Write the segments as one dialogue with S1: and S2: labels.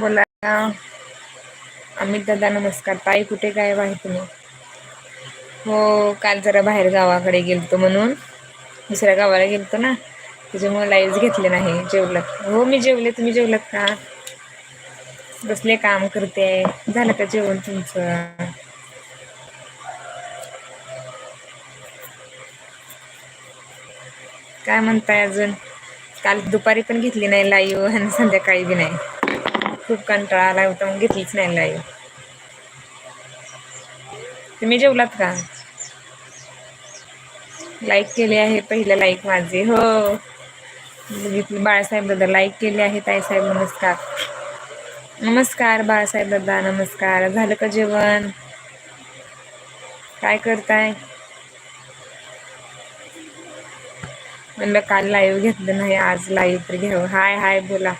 S1: बोला. अमित दादा नमस्कार. ताई कुठे काय आहे तुम्ही? हो काल जरा बाहेर गावाकडे गेलतो म्हणून. दुसऱ्या गावाला गेलतो ना. त्याच्यामुळे लाईव्ह घेतले नाही. जेवलात? हो मी जेवले. तुम्ही जेवलात का? बसले काम करते. झालं का जेवण तुमचं? काय म्हणताय अजून? काल दुपारी पण घेतली नाही लाईव्ह आणि संध्याकाळी बी नाही. खूप कंटाळा आला होता मग घेतलीच नाही लाईव्ह तुम्ही जेवलात का? लाईक केले आहे पहिलं लाईक माझे. हो. बघितलं बाळासाहेब दादा लाईक केले आहे ताईसाहेब नमस्कार. नमस्कार बाळासाहेब दादा नमस्कार. झालं का जेवण? काय करताय? म्हणलं काल लाईव्ह घेतलं नाही आज लाईव्ह तर घ्यावं. हाय हाय बोला.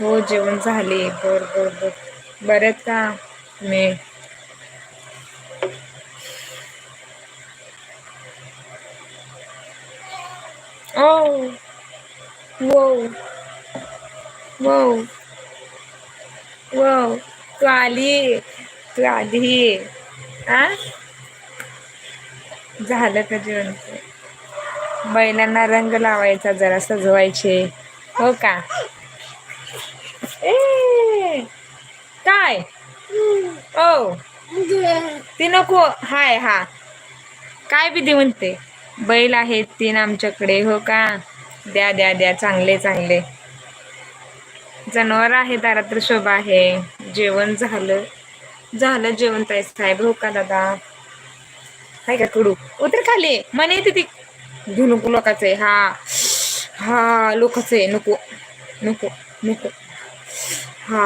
S1: हो जेवण झाले. बर बर बर. बरेत का? मी ओ वो वो वो तू आली. तू आली. आ? झालं का जेवण? बैलांना रंग लावायचा जरा सजवायचे. हो का? हाय ओ ती नको हाय हा काय बी म्हणते. बैल आहेत तीन आमच्याकडे हो का? द्या द्या द्या. चांगले चांगले. जनावर आहे दारात्र शोभा आहे. जेवण झालं. झालं जेवण ताई साहेब हो का दादा? हाय का कडू? उतर खाली. म्हणे येते ती. घेऊ नको लोकाचे. हा. हा लोकच. आहे नको. नको नको. हा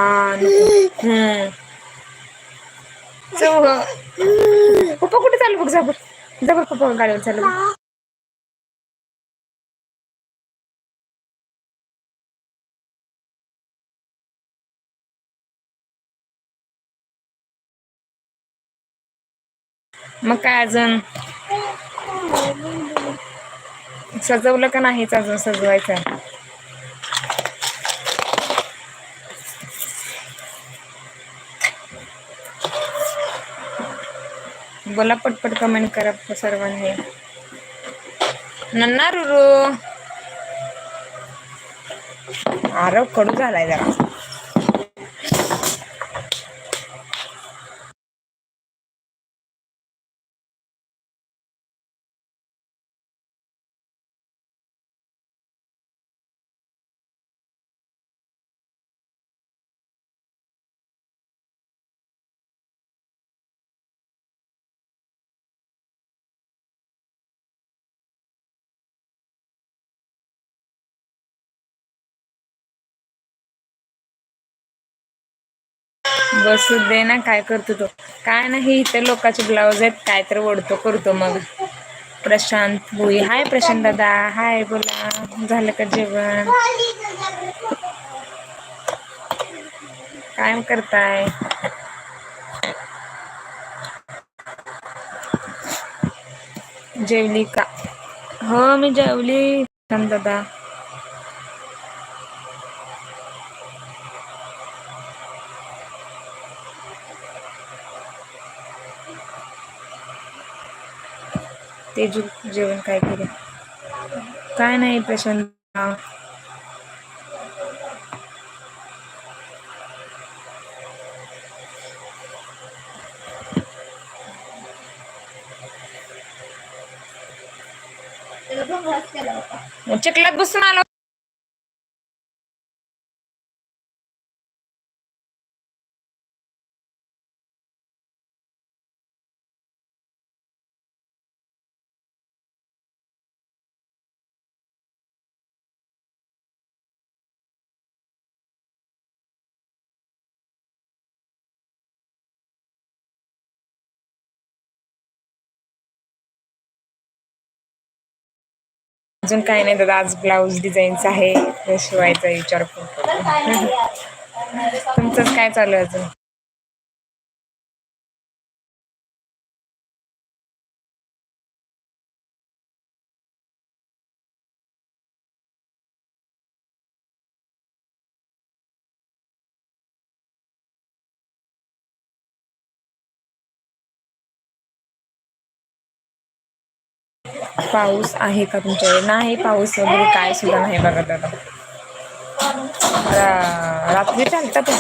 S1: पप्पा कुठे चालू बघ जबर जबर पप्पा गाडीवर चालू बघ. मग काय अजून? सजवलं का नाहीच अजून सजवायचं? बोला पटपट कमेंट करा सर्वांनी. नन्ना रुरू. आरव कडू झालाय जरा. बसू दे ना काय करतो तो. काय नाही इतर लोकांचे ब्लाऊज आहेत काय तर ओढतो करतो मग. प्रशांत भुई. हाय प्रशांत दादा. हाय बोला. झालं का जेवण? काय करताय? जेवली का? हो मी जेवली प्रशांत दादा. ते जेवण काय केलं? काय नाही प्रशांत चिखलात बसून आलो अजून काही नाही दादा आज ब्लाऊज डिझाईन्स आहे शिवायचा विचार करतो. तुमचंच काय चालू आहे अजून? पाऊस आहे का तुमच्याकडे? नाही पाऊस वगैरे काय सुद्धा नाही बघा दादा रात्री चालता पण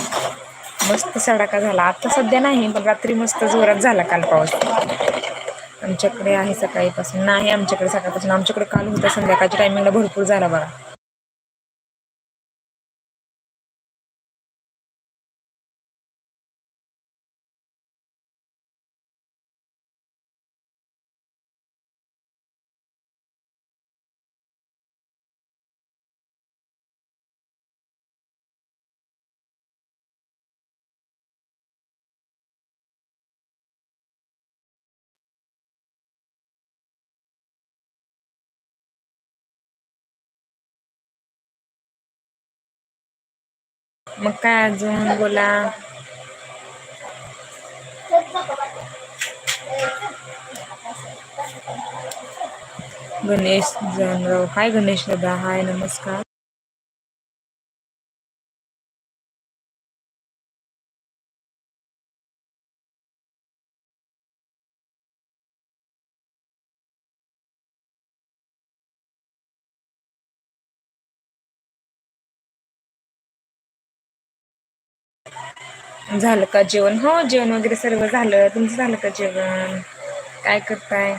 S1: मस्त सडाका झाला. आता सध्या नाही पण रात्री मस्त जोरात झाला काल पाऊस. आमच्याकडे आहे सकाळीपासून. नाही आमच्याकडे सकाळपासून. आमच्याकडे काल होता संध्याकाळच्या टायमिंगला भरपूर झाला बघा. मग काय अजून? बोला. गणेश जानराव. हाय गणेश दादा. हाय नमस्कार. झालं का जेवण? हो जेवण वगैरे सर्व झालं. तुमचं झालं का जेवण? काय करताय?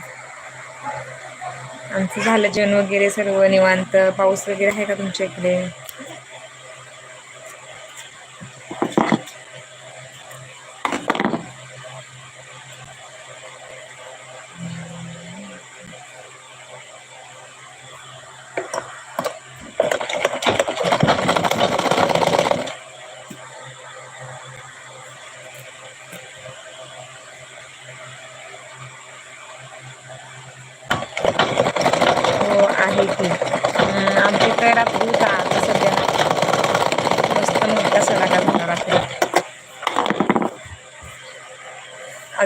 S1: आमचं झालं जेवण वगैरे सर्व निवांत. पाऊस वगैरे आहे का तुमच्या इकडे हो आहे की आमच्या इकडे रात्री होता आता सध्या मस्त मोठा सडाका झाला रात्री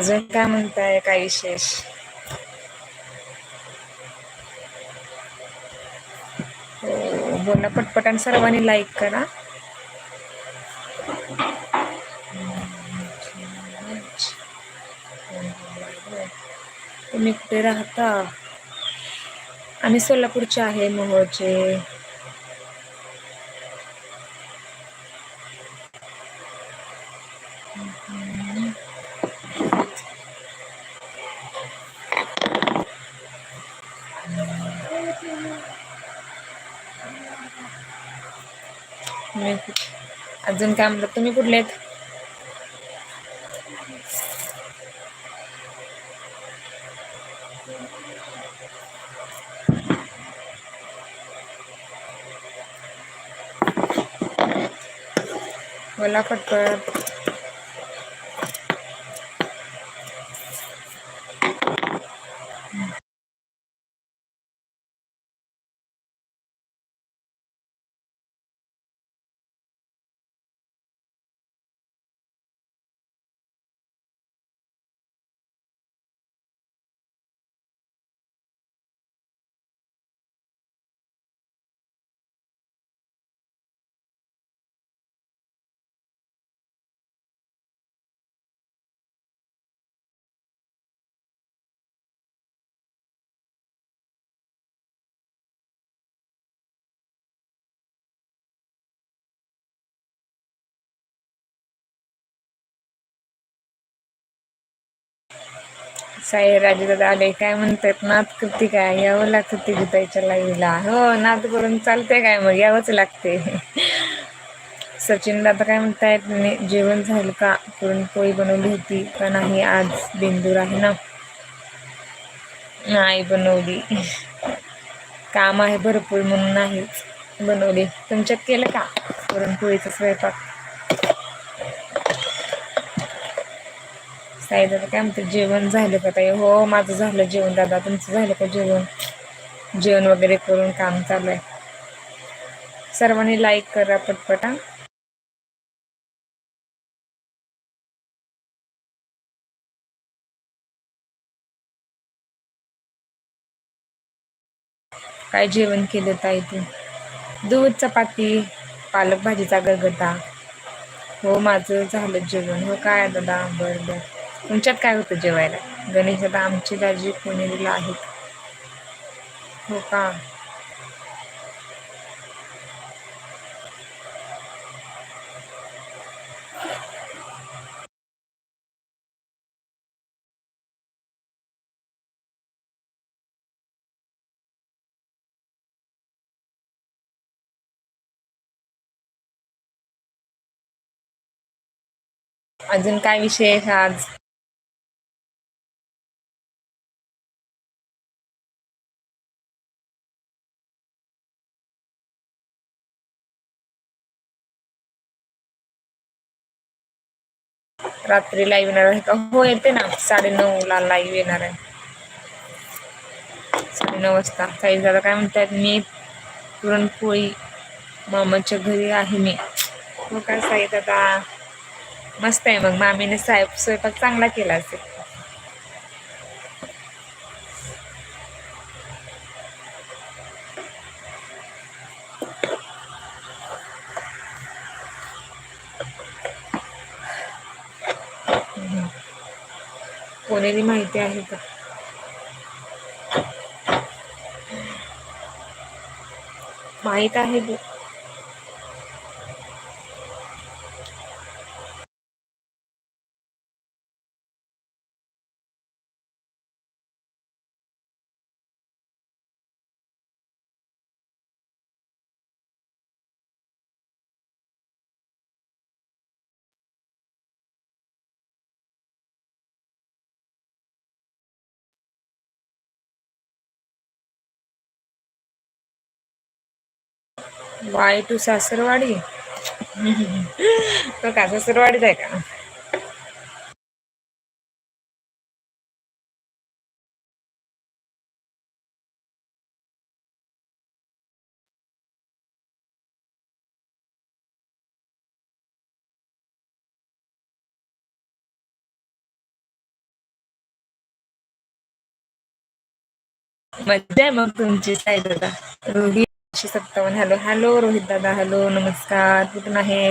S1: अजून काय म्हणताय? काय विशेष? हो बोला पटपट आणि सर्वांनी लाईक करा. तुम्ही कुठे राहता? आम्ही सोलापूरचे आहे मोहचे तुम्ही कुठ- अजून काय म्हणतात? तुम्ही कुठले आहेत? बोला पटपट साई दादा आले काय म्हणतात नात करते काय? यावं लागतं ती ताईच्या लाईव्हला हो नात करून चालते काय मग? यावंच लागते सचिन दादा काय म्हणतायत जेवण झालं का? पुरणपोळी बनवली होती का नाही? आज बेंदूर आहे ना. नाही बनवली. काम आहे भरपूर म्हणून नाहीच बनवली. तुमच्यात केलं का? पुरणपोळीचा स्वयंपाक? साई दादा काय म्हणते जेवण झालं का ताई? हो माझं झालं जेवण दादा तुमचं झालं का जेवण? जेवण वगैरे करून काम चालू आहे. सर्वांनी लाईक करा पटपटा काय जेवण केलं ताई तू? दूध चपाती पालक भाजीचा गरगटा हो माझं झालं जेवण. हो काय दादा? बरं बरं. तुमच्यात काय होतं जेवायला? गणेश दादा आमची दाजी पुणेरीला आहेत. हो का? अजून काय विषय आहे आज? रात्री लाईव्ह येणार आहे का? हो येते ना. साडे ला लाईव्ह येणार आहे. साडे नऊ वाजता. साईज दादा काय म्हणतात मी पुरणपोळी मामाच्या घरी आहे मी. हो काय साई दादा? मस्त आहे मग. मामीने साहेब स्वयंपाक चांगला केला असेल. कोणेली माहिती आहे का? माहीत आहे वाय टू सासरवाडी? तो का सासरवाडीत आहे का? मज्जा आहे मग तुमची काय दादा? एकशे सत्तावन्न. हॅलो हॅलो रोहित दादा. हॅलो नमस्कार. कुठून आहे?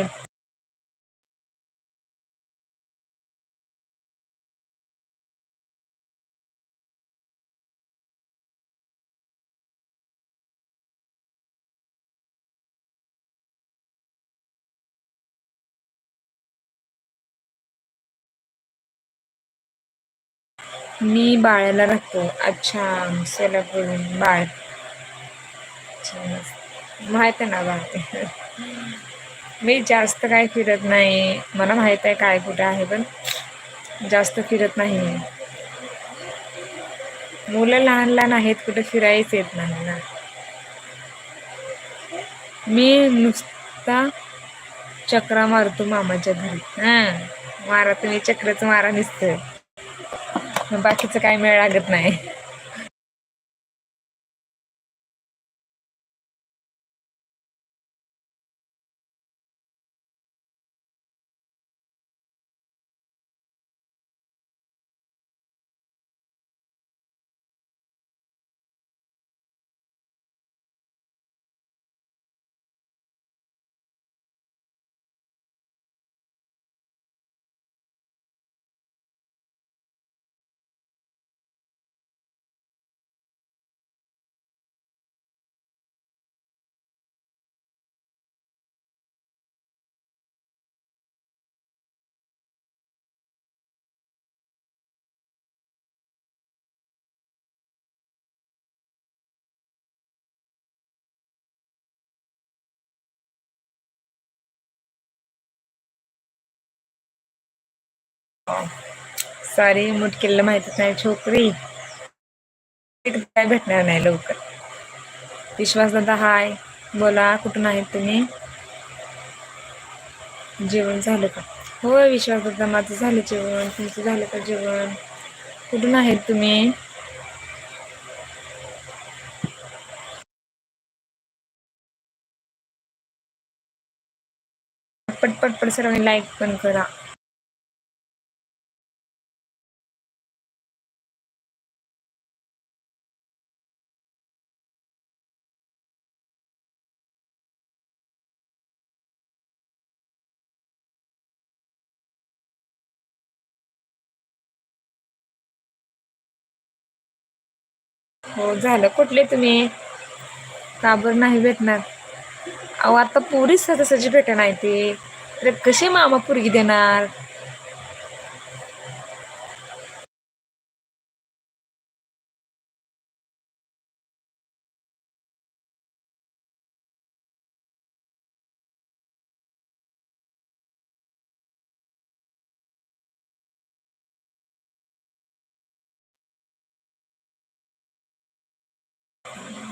S1: मी बाळ्याला राहतो. अच्छा सोलापूर. बाळ. माहीत आहे ना बाळ मी जास्त काय फिरत नाही. मला माहीत आहे काय कुठं आहे पण जास्त फिरत नाही मुलं लहान लहान आहेत कुठे फिरायच येत नाही ना. मी नुसता चक्रा मारतो मामाच्या घरी. हा मारा तुम्ही चक्रच मारा दिसतोय बाकीचं काय मेळ लागत नाही. सॉरी मुटकेला माहितच नाही छोकरी. काय भेटणार नाही लवकर. विश्वास दादा हाय. बोला कुठून आहेत तुम्ही? जेवण झालं का? होय विश्वास दादा माझं झालं जेवण. तुमचं झालं का जेवण? कुठून आहेत तुम्ही? पटपट पटपट सर्वांनी लाईक पण करा. हो झालं. कुठले तुम्ही? काबर नाही भेटणार? अहो आता पोरीच सहजासहजी आहे ते. तर कशी मामा पुरगी देणार?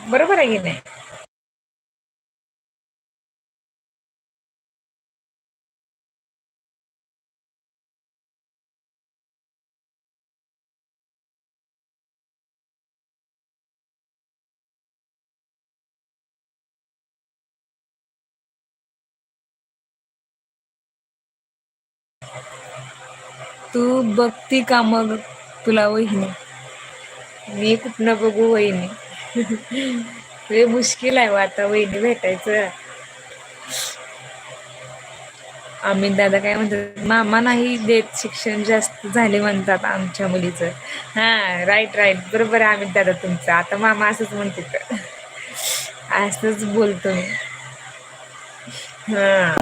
S1: बरोबर आहे की नाही? तू बघती का मग तुला वहिनी? मी कुठनं बघू वहिनी? हे मुश्किल आहे हो आता वहिनी भेटायचं. अमित दादा काय म्हणतात मामा नाही देत शिक्षण जास्त झाले म्हणतात आमच्या मुलीचं. हा राईट राईट बरोबर आहे अमित दादा तुमचं. आता मामा असंच म्हणते असंच बोलतो मी. हा.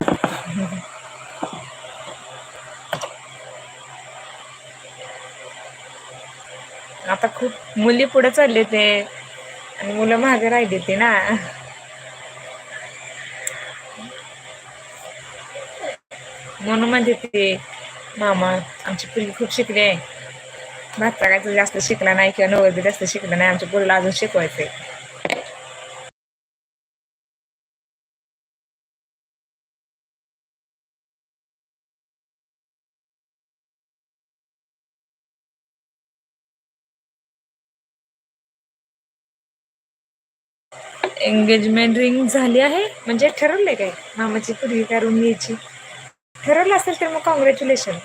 S1: आता खूप मुली पुढे चालले ते. आणि मुलं मागे राहिली ते ना. म्हणून म्हणते ते मामा आमची पिल्ली खूप शिकली आहे. भात काय जास्त शिकला नाही किंवा नवरदी जास्त शिकला नाही आमच्या पोरीला अजून शिकवायचंय. एंगेजमेंट रिंग झाली आहे. म्हणजे ठरवलं आहे काय? मामाची पुरगी करून घ्यायची? ठरवलं असेल तर मग कॉंग्रॅच्युलेशन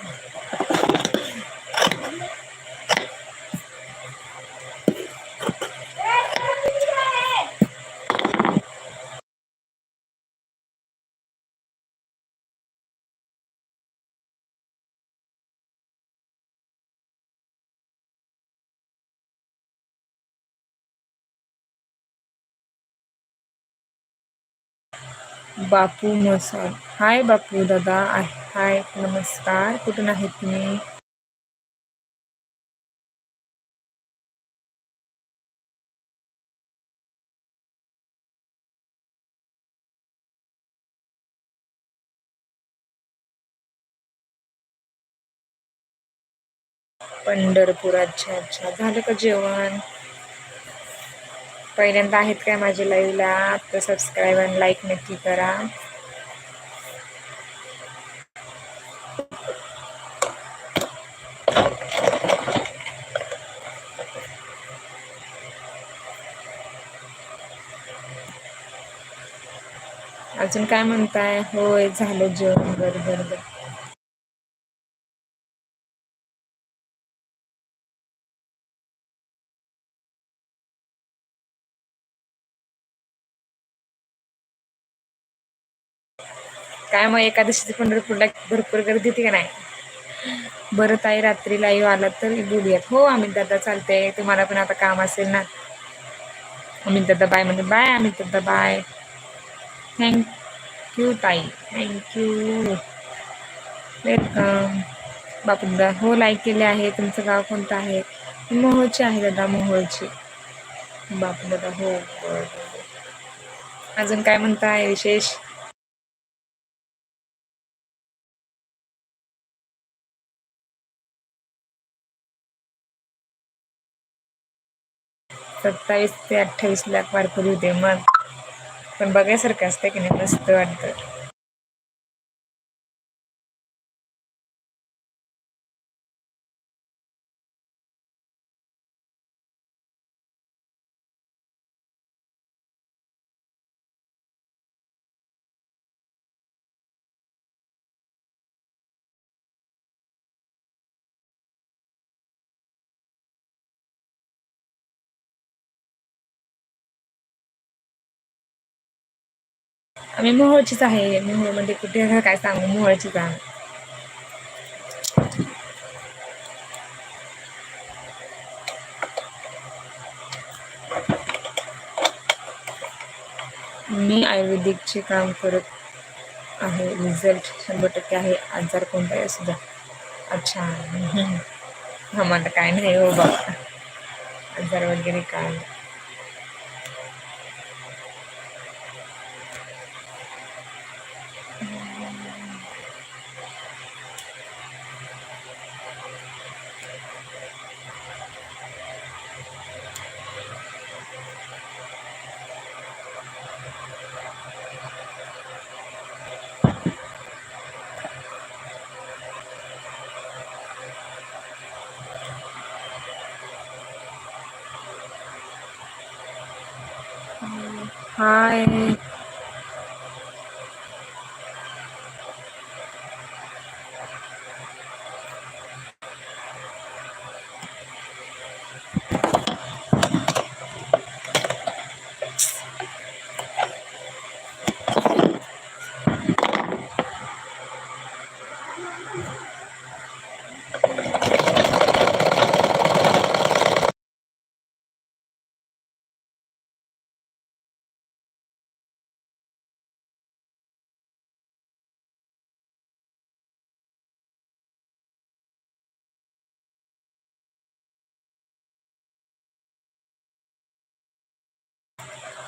S1: बापू मसाल. हाय बापू दादा हाय नमस्कार. कुठून आहेत तुम्ही? पंढरपूर अच्छा अच्छा. झालं का जेवण? पहिल्यांदा आहेत काय माझ्या लाईव्हला तर सबस्क्राईब आणि लाईक नक्की करा. अजून काय म्हणताय? होय झालं जेवण. बरं बरं. त्यामुळे एकादशीची एकादशीचे पंढरपूरला भरपूर गर्दी ती का नाही? बरं ताई रात्री लाईव्ह आला तर बोलूयात. हो अमित दादा चालते तुम्हाला पण आता काम असेल ना? अमित दादा बाय म्हणजे बाय अमित दादा बाय थँक्यू ताई. थँक्यू वेलकम बापू दादा हो लाईक केले आहे. तुमचं गाव कोणतं आहे? मोहोळचे आहे दादा मोहोळचे. बापू दादा हो अजून काय म्हणताय विशेष? सत्तावीस ते अठ्ठावीस लाख वारकरी होते. मग पण बघायसारखं असतं की नाही मस्त वाटतं. आम्ही मोहळचीच आहे. मोहळ म्हणजे कुठे काय सांगू? मोहळचीच आहे. मी आयुर्वेदिकचे काम करत आहे. रिझल्ट शंभर टक्के आहे. आजार कोणताही असू द्या. अच्छा. आम्हाला काय नाही हो बाबा. आजार वगैरे काय?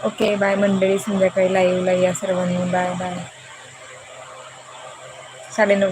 S1: ओके बाय मंडळी संध्याकाळी लाईव्हला या सर्वांनी. Bye bye. साडेनऊ.